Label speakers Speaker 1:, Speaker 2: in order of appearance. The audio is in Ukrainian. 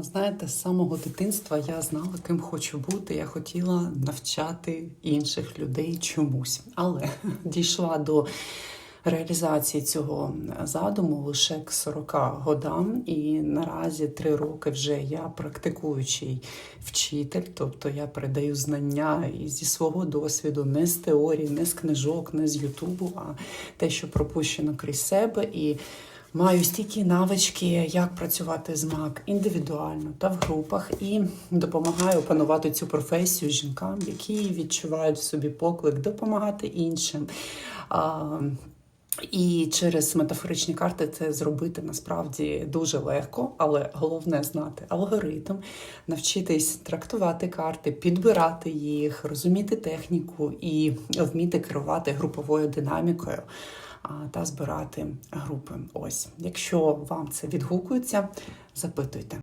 Speaker 1: Знаєте, з самого дитинства я знала, ким хочу бути. Я хотіла навчати інших людей чомусь, але дійшла до реалізації цього задуму лише к 40 годам. І наразі три роки вже я практикуючий вчитель, тобто я передаю знання і зі свого досвіду, не з теорії, не з книжок, не з Ютубу, а те, що пропущено крізь себе. І Маю стільки навички, як працювати з МАК індивідуально та в групах, і допомагаю опанувати цю професію жінкам, які відчувають в собі поклик допомагати іншим. А, і через метафоричні карти це зробити насправді дуже легко, але головне знати алгоритм, навчитись трактувати карти, підбирати їх, розуміти техніку і вміти керувати груповою динамікою та збирати групи. Ось, якщо вам це відгукується, запитуйте.